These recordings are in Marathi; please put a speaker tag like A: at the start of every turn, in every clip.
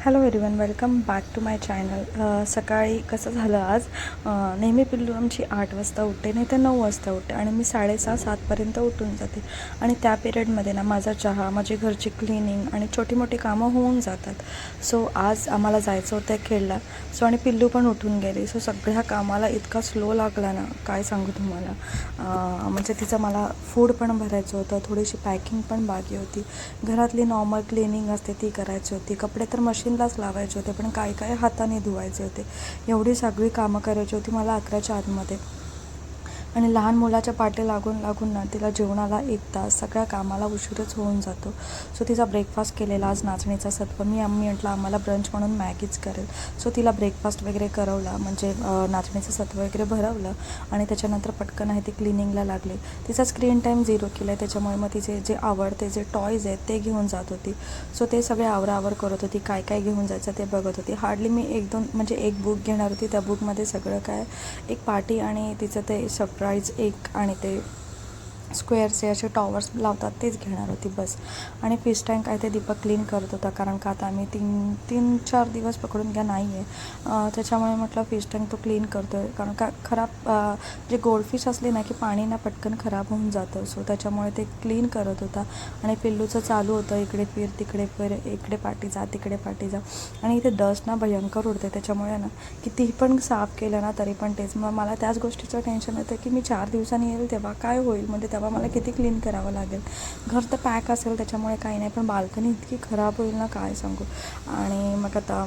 A: Hello everyone welcome back to my channel सकाळी कसं झालं आज? नेहमी पिल्लू आमची आठ वाजता उठते नाही तर नऊ वाजता उठते आणि मी साडेसहा सातपर्यंत उठून जाते. आणि त्या पिरियडमध्ये ना माझा चहा माझी घरची क्लिनिंग आणि छोटी मोठी कामं होऊन जातात. सो आज आम्हाला जायचं होतं खेळला सो आणि पिल्लू पण उठून गेली. सो सगळ्या कामाला इतका स्लो लागला ना काय सांगू तुम्हाला. म्हणजे तिचं मला फूड पण भरायचं होतं थोडीशी पॅकिंग पण बाकी होती. घरातली नॉर्मल क्लिनिंग असते ती करायची होती. कपडे तर मशीन मशीनलाच लावायचे होते पण काय काय हाताने धुवायचे होते. एवढी सगळी कामं करायची होती मला अकराच्या आतमध्ये. आणि लहान मुलाच्या पाठी लागून लागून ना तिला जेवणाला एक तास सगळ्या कामाला उशीरच होऊन जातो. सो तिचा ब्रेकफास्ट केलेला आज नाचणीचा सत्व. मी आम्ही म्हटलं आम्हाला ब्रंच म्हणून मॅगीच करेल. सो तिला ब्रेकफास्ट वगैरे करवला म्हणजे नाचणीचं सत्व वगैरे भरवलं आणि त्याच्यानंतर पटकन आहे ती क्लिनिंगला लागली. तिचा स्क्रीन टाईम झिरो केला आहे त्याच्यामुळे मग तिचे जे आवडते जे टॉयज आहेत ते घेऊन जात होती. सो ते सगळे आवरावर करत होती काय काय घेऊन जायचं ते बघत होती. हार्डली मी एक दोन म्हणजे एक बुक घेणार होती त्या बुकमध्ये सगळं काय एक पार्टी आणि तिचं ते सरप्राईज एक आणि ते स्क्वेअरचे असे टॉवर्स लावतात तेच घेणार होती बस. आणि फिश टँक आहे ते दीपक क्लीन करत होता कारण का आता आम्ही तीन तीन चार दिवस पकडून घ्या नाही आहे त्याच्यामुळे म्हटलं फिश टँक तो क्लीन करतो आहे कारण का खराब जे गोल्डफिश असले ना की पाणी ना पटकन खराब होऊन जातं. सो त्याच्यामुळे ते क्लीन करत होता. आणि पिल्लूचं चालू होतं इकडे फिर तिकडे फिर इकडे पाठी जा तिकडे पाठी जा. आणि इथे डस्ट ना भयंकर उडते त्याच्यामुळे ना कितीही पण साफ केलं ना तरी पण तेच. मग मला त्याच गोष्टीचं टेन्शन येतं की मी चार दिवसांनी येईल तेव्हा काय होईल? म्हणजे तेव्हा मला किती क्लीन करावं लागेल. घर तर पॅक असेल त्याच्यामुळे काही नाही. पण बाल्कनी इतकी खराब होईल ना काय सांगू? आणि मग आता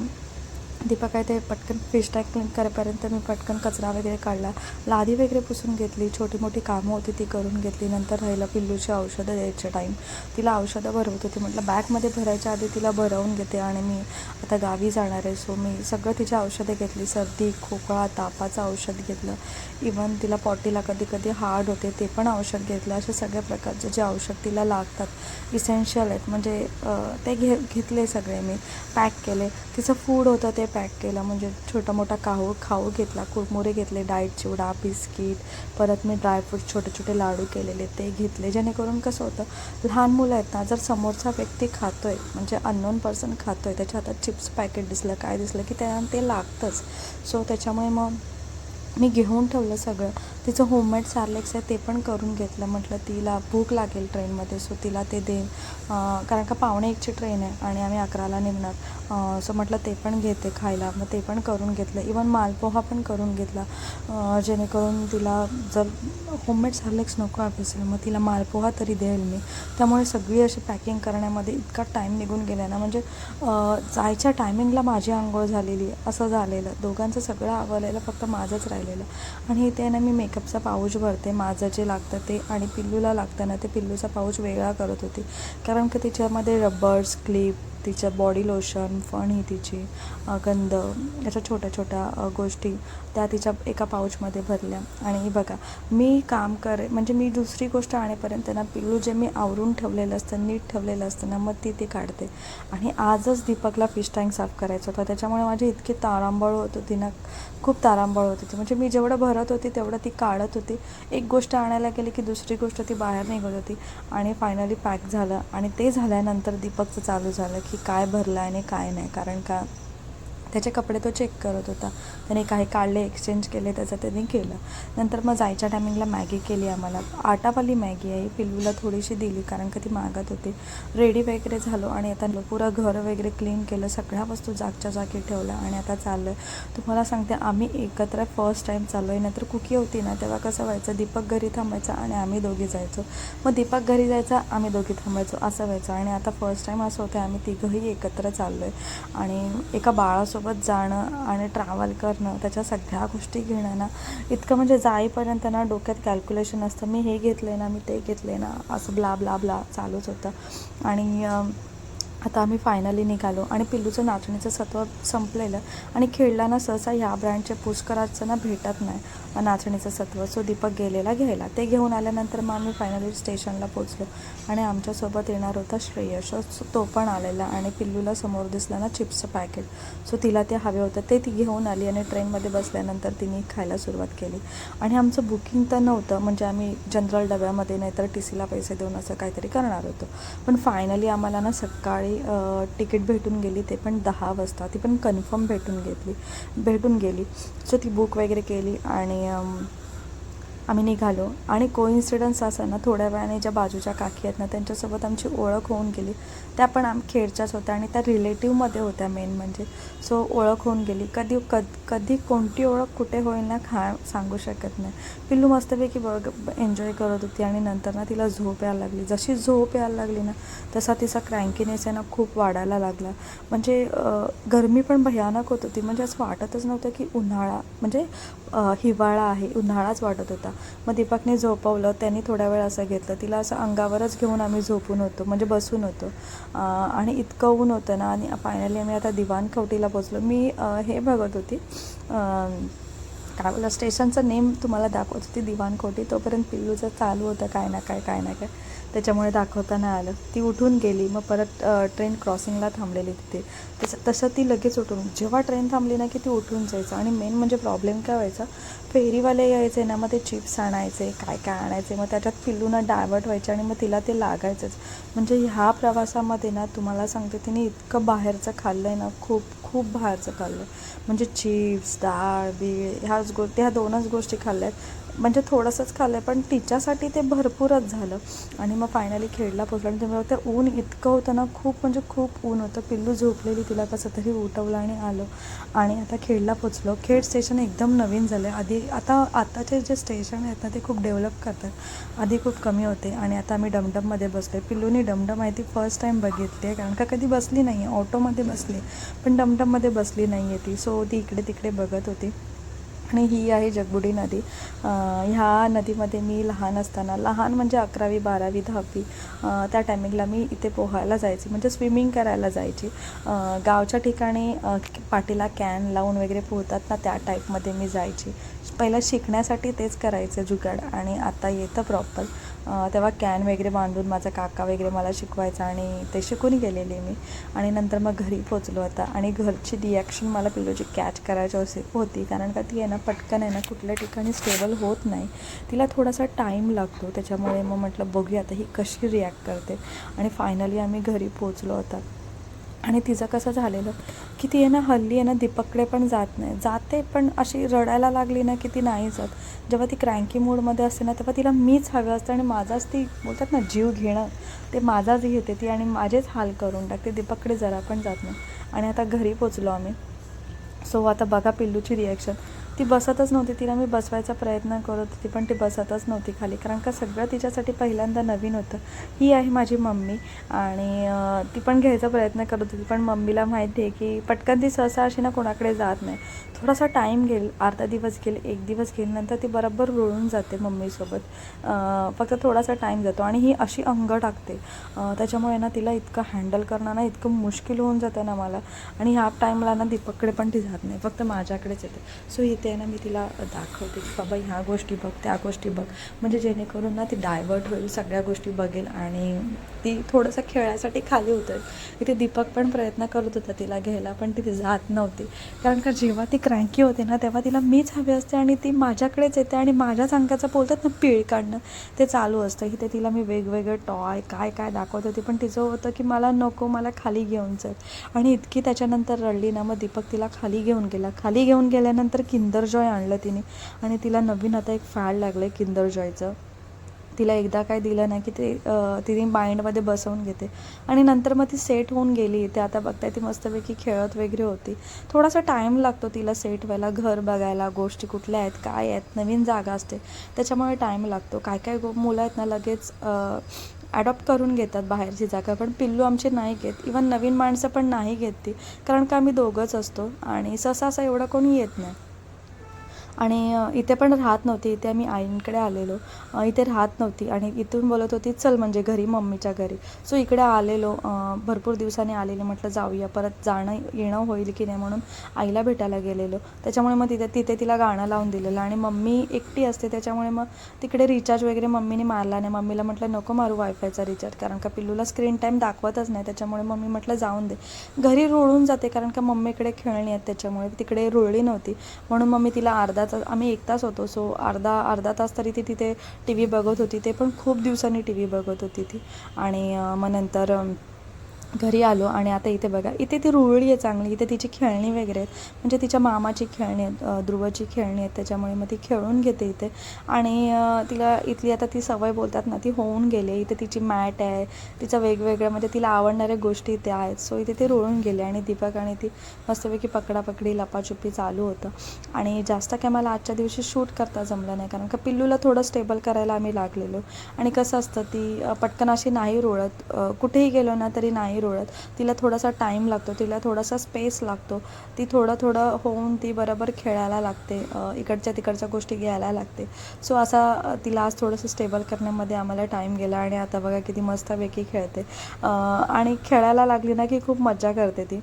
A: दीपक आहे ते पटकन फिश टॅग क्लीन करेपर्यंत मी पटकन कचरा वगैरे काढला. लादी वगैरे पुसून घेतली छोटी मोठी कामं होती ती करून घेतली. नंतर राहिलं पिल्लूची औषधं द्यायचे टाईम तिला औषधं भरवत होती. म्हटलं बॅगमध्ये भरायच्या आधी तिला भरवून घेते आणि मी आता गावी जाणार आहे. सो मी सगळं तिची औषधं घेतली. सर्दी खोकळा तापाचं औषध घेतलं. इवन तिला पॉटीला कधी कधी हार्ड होते ते पण औषध घेतलं. असे सगळ्या प्रकारचे जे औषध तिला लागतात इसेन्शियल आहेत. म्हणजे ते घे घेतले सगळे मी. पॅक केले. तिचं फूड होतं ते पॅक केलं. म्हणजे छोटा मोठा खाऊ खाऊ घेतला कुरमुरे घेतले डाएट चिवडा बिस्किट परत मी ड्रायफ्रूट छोटे छोटे लाडू केलेले ते घेतले. जेणेकरून कसं होतं लहान मुलं आहेत ना जर समोरचा व्यक्ती खातो आहे म्हणजे अननोन पर्सन खातो आहे त्याच्या हातात चिप्स पॅकेट दिसलं काय दिसलं की त्यांना ते लागतंच. सो त्याच्यामुळे मग मी घेऊन ठेवलं सगळं. तिचं होममेड सार्लेक्स आहे ते पण करून घेतलं. म्हटलं तिला भूक लागेल ट्रेनमध्ये सो तिला ते दे. कारण का पावणे एकची ट्रेन आहे आणि आम्ही अकराला निघणार. सो म्हटलं ते पण घेते खायला. मग ते पण करून घेतलं. इवन मालपोहा पण करून घेतला. जेणेकरून तिला जर होममेड सार्लेक्स नको असेल मग तिला मालपोहा तरी देईल मी. त्यामुळे सगळी अशी पॅकिंग करण्यामध्ये इतका टाईम निघून गेला ना. म्हणजे जायच्या टायमिंगला माझी आंघोळ झालेली. आहे असं झालेलं. दोघांचं सगळं आवरलेलं फक्त माझंच राहिलेलं. आणि इथे ना मी मेक मेकअपचा पाऊच भरते माझं जे लागतं ते आणि पिल्लूला लागतं ना ते पिल्लूचा पाऊच वेगळा करत होती. कारण की तिच्यामध्ये रबर्स क्लिप तिचं बॉडी लोशन फणी तिची गंध अशा छोट्या छोट्या गोष्टी त्या तिच्या एका पाऊचमध्ये भरल्या. आणि बघा मी काम करे म्हणजे मी दुसरी गोष्ट आणेपर्यंत ना पिल्लू जे मी आवरून ठेवलेलं असतं नीट ठेवलेलं असतं ना मग ती ती काढते. आणि आजच दीपकला फिश टँक साफ करायचं होतं. त्याच्यामुळे माझी इतकी तारांबळ होत होती ना खूप तारांबळ होत होती. म्हणजे मी जेवढं भरत होती तेवढं ती काढत होती. एक गोष्ट आणायला गेली की दुसरी गोष्ट ती बाहेर निघत होती. आणि फायनली पॅक झालं. आणि ते झाल्यानंतर दीपकचं चालू झालं की की काय भरलं आणि काय नाही. कारण का त्याचे कपडे तो चेक करत होता. त्याने काही काढले एक्सचेंज केले त्याचं त्याने केलं. नंतर मग जायच्या टायमिंगला मॅगी केली आम्हाला. आटावाली मॅगी आहे. पिल्लूला थोडीशी दिली कारण का ती मागत होती. रेडी वगैरे झालो आणि आता पुरं घर वगैरे क्लीन केलं. सगळ्या वस्तू जागच्या जागी ठेवल्या आणि आता चाललं आहे तुम्हाला सांगते आम्ही एकत्र फर्स्ट टाईम चाललो आहे नाहीतर कुकी होती ना तेव्हा कसं व्हायचं दीपक घरी थांबायचा आणि आम्ही दोघी जायचो. मग दीपक घरी जायचा आम्ही दोघी थांबायचो असं व्हायचं. आणि आता फर्स्ट टाईम असं होतं आम्ही तिघंही एकत्र चाललो आहे आणि एका बाळासोबत जाणं आणि ट्रॅव्हल करणं त्याच्या सगळ्या गोष्टी घेणं ना इतकं म्हणजे जाईपर्यंत ना डोक्यात कॅल्क्युलेशन असतं मी हे घेतलं आहे ना मी ते घेतलं आहे ना असं ब्ला ब्ला ब्ला चालूच होतं. आणि आता आम्ही फायनली निघालो आणि पिल्लूचं नाचणीचं सत्व संपलेलं आणि खेळताना सहसा ह्या ब्रँडचे पुष्कराचं ना भेटत नाही. नाचणीचं सत्व सो दीपक गेलेला घ्यायला ते घेऊन आल्यानंतर मग आम्ही फायनली स्टेशनला पोचलो आणि आमच्यासोबत येणार होता श्रेयश. सो तो पण आलेला आणि पिल्लूला समोर दिसलं ना चिप्सचं पॅकेट सो तिला ते हवे होतं ते ती घेऊन आली आणि ट्रेनमध्ये बसल्यानंतर तिने खायला सुरुवात केली. आणि आमचं बुकिंग तर नव्हतं म्हणजे आम्ही जनरल डब्यामध्ये नाहीतर टी सीला पैसे देऊन असं काहीतरी करणार होतो. पण फायनली आम्हाला ना सकाळी सकाळी तिकीट भेटून गेली ते पण दहा वाजता ती पण कन्फर्म भेटून घेतली भेटून गेली. सो ती बुक वगैरे केली आणि आम्ही निघालो. आणि कोइन्सिडन्स असा ना थोड्या वेळाने ज्या बाजूच्या काकी आहेत ना त्यांच्यासोबत आमची ओळख होऊन गेली. त्या पण आम खेडच्याच होत्या आणि त्या रिलेटिव्हमध्ये होत्या मेन म्हणजे. सो ओळख होऊन गेली. कधी कद कधी कोणती ओळख कुठे होईल ना खा सांगू शकत नाही. पिल्लू मस्तपैकी बघ एन्जॉय करत होती आणि नंतर ना तिला झोप यायला लागली. जशी झोप यायला लागली ना तसा तिचा क्रँकीनेस आहे ना खूप वाढायला लागला. म्हणजे गरमी पण भयानक होत होती. म्हणजे असं वाटतच नव्हतं की उन्हाळा म्हणजे हिवाळा आहे उन्हाळाच वाटत होता. मग दीपकने झोपवलं त्यांनी थोड्या वेळ असं घेतलं. तिला असं अंगावरच घेऊन आम्ही झोपून होतो म्हणजे बसून होतो. आणि इतकं ऊन होतं ना आणि फायनली आम्ही आता दिवाणखवटीला पोचलो मी हे बघत होती. काय बोला स्टेशनचं नेम तुम्हाला दाखवत होती दिवाण तोपर्यंत पिल्लूचं चालू होतं काय ना काय काय ना काय. त्याच्यामुळे दाखवता नाही आलं. ती उठून गेली मग परत ट्रेन क्रॉसिंगला थांबलेली तिथे. तसं तसं ती लगेच उठून जेव्हा ट्रेन थांबली ना की ती उठून जायचं. आणि मेन म्हणजे प्रॉब्लेम काय व्हायचा? फेरीवाले यायचे ना मग ते चिप्स आणायचे काय काय आणायचे मग त्याच्यात पिल्लूना डायवर्ट व्हायचे आणि मग तिला ते लागायचंच. म्हणजे ह्या प्रवासामध्ये ना तुम्हाला सांगते तिने इतकं बाहेरचं खाल्लं आहे ना खूप खूप बाहेरचं खाल्लं म्हणजे चिप्स डाळ बीळ ह्याच गो त्या दोनच गोष्टी खाल्ल्या आहेत म्हणजे थोडंसंच खाल्लं आहे पण तिच्यासाठी ते भरपूरच झालं. आणि मग फायनली खेळला पोचलं आणि तुम्ही ते ऊन इतकं होतं ना खूप म्हणजे खूप ऊन होतं. पिल्लू झोपलेली तिला कसं तरी उठवलं आणि आलं. आणि आता खेडला पोचलो खेड स्टेशन एकदम नवीन झालं आहे आधी आता आताचे जे स्टेशन आहेत ना ते खूप डेव्हलप करतात. आधी खूप कमी होते. आणि आता आम्ही डमडममध्ये बसलो आहे पिल्लूनी डमडम आहे ती फर्स्ट टाईम बघितली आहे. कारण का कधी बसली नाही आहे ऑटोमध्ये बसली. पण डमडममध्ये बसली नाही आहे ती. सो ती इकडे तिकडे बघत होती. आणि ही आहे जगबुडी नदी. ह्या नदीमध्ये मी लहान असताना लहान म्हणजे अकरावी बारावी दहावी त्या टायमिंगला मी इथे पोहायला जायची. म्हणजे स्विमिंग करायला जायची. गावच्या ठिकाणी पाठीला कॅन लावून वगैरे पोहतात ना त्या टाईपमध्ये मी जायची. पहिलं शिकण्यासाठी तेच करायचं जुगाड. आणि आता येतं प्रॉपर तेव्हा कॅन वगैरे बांधून माझा काका वगैरे मला शिकवायचा आणि ते शिकून गेलेले मी. आणि नंतर मग घरी पोचलो आता. आणि घरची रिॲक्शन मला पिलोची कॅच करायची असे होती. कारण का ती आहे ना पटकन आहे ना कुठल्या ठिकाणी स्टेबल होत नाही. तिला थोडासा टाईम लागतो. त्याच्यामुळे मग म्हटलं बघूया आता ही कशी रिॲक्ट करते. आणि फायनली आम्ही घरी पोचलो होता आणि तिचं कसं झालेलं की ती आहे ना हल्ली आहे ना दीपककडे पण जात नाही. जाते पण अशी रडायला लागली ना की ती नाही जात. जेव्हा ती क्रँकी मूडमध्ये असते ना तेव्हा तिला मीच हवं असतं आणि माझाच ती बोलतात ना जीव घेणं ते माझाच घेते ती आणि माझेच हाल करून टाकते. दीपककडे जरा पण जात नाही. आणि आता घरी पोचलो आम्ही. सो आता बघा पिल्लूची रिॲक्शन ती बसतच नव्हती तिला मी बसवायचा प्रयत्न करत होती पण ती बसतच नव्हती खाली. कारण का सगळं तिच्यासाठी पहिल्यांदा नवीन होतं. ही आहे माझी मम्मी आणि ती पण घ्यायचा प्रयत्न करत होती पण मम्मीला माहिती आहे की पटकन ती सहसा अशी ना कोणाकडे जात नाही. थोडासा टाईम घेईल अर्धा दिवस घेईल एक दिवस घेईल नंतर ती बरोबर रुळून जाते मम्मीसोबत. फक्त थोडासा टाईम जातो आणि ही अशी अंग टाकते. त्याच्यामुळे ना तिला इतकं हँडल करणं ना इतकं मुश्किल होऊन जातं ना मला. आणि ह्या टाईमला ना दीपककडे पण ती जात नाही फक्त माझ्याकडेच येते. सो इथे आहे ना मी तिला दाखवते की बाबा ह्या गोष्टी बघ त्या गोष्टी बघ. म्हणजे जेणेकरून ना ती डायवर्ट होईल सगळ्या गोष्टी बघेल आणि ती थोडंसं खेळायसाठी खाली उतरेल. इथे दीपक पण प्रयत्न करत होता तिला घ्यायला पण ती जात नव्हती. कारण का जेव्हा ती क्रँकी होते ना तेव्हा तिला मीच हवी असते आणि ती माझ्याकडेच येते आणि माझ्याच अंगाचं बोलतात ना पिळ काढणं ते चालू असतं. इथे तिला मी वेगवेगळे टॉय काय काय दाखवत होती पण तिचं होतं की मला नको मला खाली घेऊन चल. आणि इतकी त्याच्यानंतर रडली ना मग दीपक तिला खाली घेऊन गेला. खाली घेऊन गेल्यानंतर किंदर जॉय आणलं तिने. आणि तिला नवीन आता एक फॅड लागलं आहे किंदर जॉयचं. तिला एकदा काय दिलं नाही की ते तिने माइंडमध्ये बसवून घेते. आणि नंतर मग ती सेट होऊन गेली. ते आता बघताय ती मस्तपैकी खेळत वगैरे होती. थोडासा टाईम लागतो तिला सेट व्हायला. घर बघायला गोष्टी कुठल्या आहेत काय आहेत नवीन जागा असते. त्याच्यामुळे टाईम लागतो. काय काय गो मुलं आहेत ना लगेच ॲडॉप्ट करून घेतात बाहेरची जागा. पण पिल्लू आमचे नाही घेत. इवन नवीन माणसं पण नाही घेत ती. कारण का आम्ही दोघंच असतो. आणि सहसा असं एवढं कोणी येत नाही. आणि इथे पण राहत नव्हती इथे आम्ही आईंकडे आलेलो. इथे राहत नव्हती आणि इथून बोलत होती चल म्हणजे घरी मम्मीच्या घरी. सो इकडे आलेलो भरपूर दिवसांनी आलेले म्हटलं जाऊया परत जाणं येणं होईल की नाही म्हणून आईला भेटायला गेलेलो. त्याच्यामुळे मग तिथे तिथे तिला गाणं लावून दिलेलं आणि मम्मी एकटी असते त्याच्यामुळे मग तिकडे रिचार्ज वगैरे मम्मीने मारला नाही. मम्मीला म्हटलं नको मारू वायफायचा रिचार्ज कारण का पिल्लूला स्क्रीन टाईम दाखवतच नाही. त्याच्यामुळे मम्मी म्हटलं जाऊन दे. घरी रुळून जाते कारण का मम्मीकडे खेळणी आहेत त्याच्यामुळे तिकडे रुळली नव्हती. म्हणून मम्मी तिला अर्धा तास आम्ही एक तास होतो. सो अर्धा अर्धा तास तरी ती तिथे टी व्ही बघत होती. ते पण खूप दिवसांनी टी व्ही बघत होती ती. आणि मग नंतर घरी आलो आणि आता इथे बघा इथे ती रुळली आहे चांगली इथे तिची खेळणी वगैरे आहेत. म्हणजे तिच्या मामाची खेळणी आहेत ध्रुवाची ध्रुवची खेळणी आहेत त्याच्यामुळे मग ती खेळून घेते इथे. आणि तिला इथली आता ती सवय बोलतात ना ती होऊन गेली. इथे तिची मॅट आहे तिचं वेगवेगळ्या म्हणजे तिला आवडणाऱ्या गोष्टी इथे आहेत. सो इथे ती रुळून गेले आणि दीपक आणि ती मस्तपैकी पकडापकडी लपाछुपी चालू होतं. आणि जास्त काय मला आजच्या दिवशी शूट करता जमलं नाही कारण का पिल्लूला थोडं स्टेबल करायला आम्ही लागलेलो. आणि कसं असतं ती पटकन अशी नाही रुळत. कुठेही गेलो ना तरी नाही रोळत तिला थोडासा टाईम लागतो तिला थोडासा स्पेस लागतो. ती थोडं थोडं होऊन ती बरोबर खेळायला लागते इकडच्या तिकडच्या गोष्टी घ्यायला लागते. सो असा तिला आज थोडंसं स्टेबल करण्यामध्ये आम्हाला टाईम गेला आणि आता बघा किती मस्तपैकी खेळते. आणि खेळायला लागली ना की खूप मजा करते ती.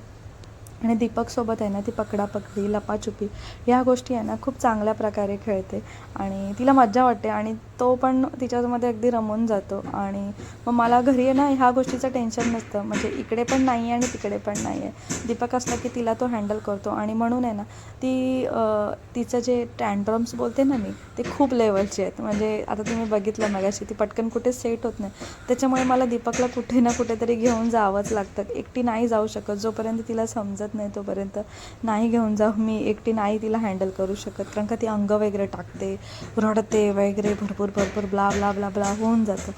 A: आणि दीपकसोबत आहे ना ती पकडापकडी लपाछुपी ह्या गोष्टी आहे ना खूप चांगल्या प्रकारे खेळते. आणि तिला मज्जा वाटते आणि तो पण तिच्यामध्ये अगदी रमून जातो. आणि मग मला घरी आहे ना ह्या गोष्टीचं टेन्शन नसतं. म्हणजे इकडे पण नाही आहे आणि तिकडे पण नाही आहे. दीपक असला की तिला तो हँडल करतो. आणि म्हणून आहे ना ती तिचं जे टँड्रम्स बोलते ना मी ते खूप लेवलचे आहेत. म्हणजे आता तुम्ही बघितलं मगाशी ती पटकन कुठे सेट होत नाही. त्याच्यामुळे मला दीपकला कुठे ना कुठेतरी घेऊन जावंच लागतं. एकटी नाही जाऊ शकत जोपर्यंत तिला समजत नाही तोपर्यंत. नाही घेऊन जाऊ मी एकटी नाही तिला हँडल करू शकत. कारण का ती अंग वगैरे टाकते रडते वगैरे भरपूर भरपूर ब्ला ब्ला ब्ला ब्ला होऊन जातं.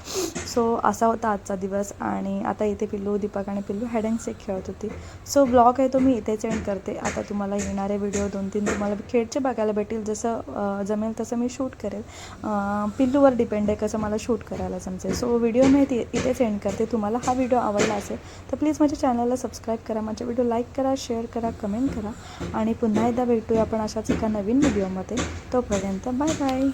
A: सो असा होता आजचा दिवस आणि आता इथे पिल्लू दीपक आणि पिल्लू हॅड अँड सेक खेळत होती. सो ब्लॉग आहे तो मी इथेच एंड करते. आता तुम्हाला येणारे व्हिडिओ दोन तीन तुम्हाला खेळचे बघायला भेटेल. जसं जमेल तसं मी शूट करेल. पिल्लूवर डिपेंड आहे कसं मला शूट करायला जमते सो व्हिडिओ मी इथे इथे सेंड करते. तुम्हाला हा व्हिडिओ आवडला असेल तर प्लीज माझ्या चॅनलला सबस्क्राईब करा. माझ्या व्हिडिओ लाईक करा शेअर करा कमेंट करा आणि पुन्हा एकदा भेटूया आपण अशाच एका नवीन व्हिडिओमध्ये. तोपर्यंत बाय बाय.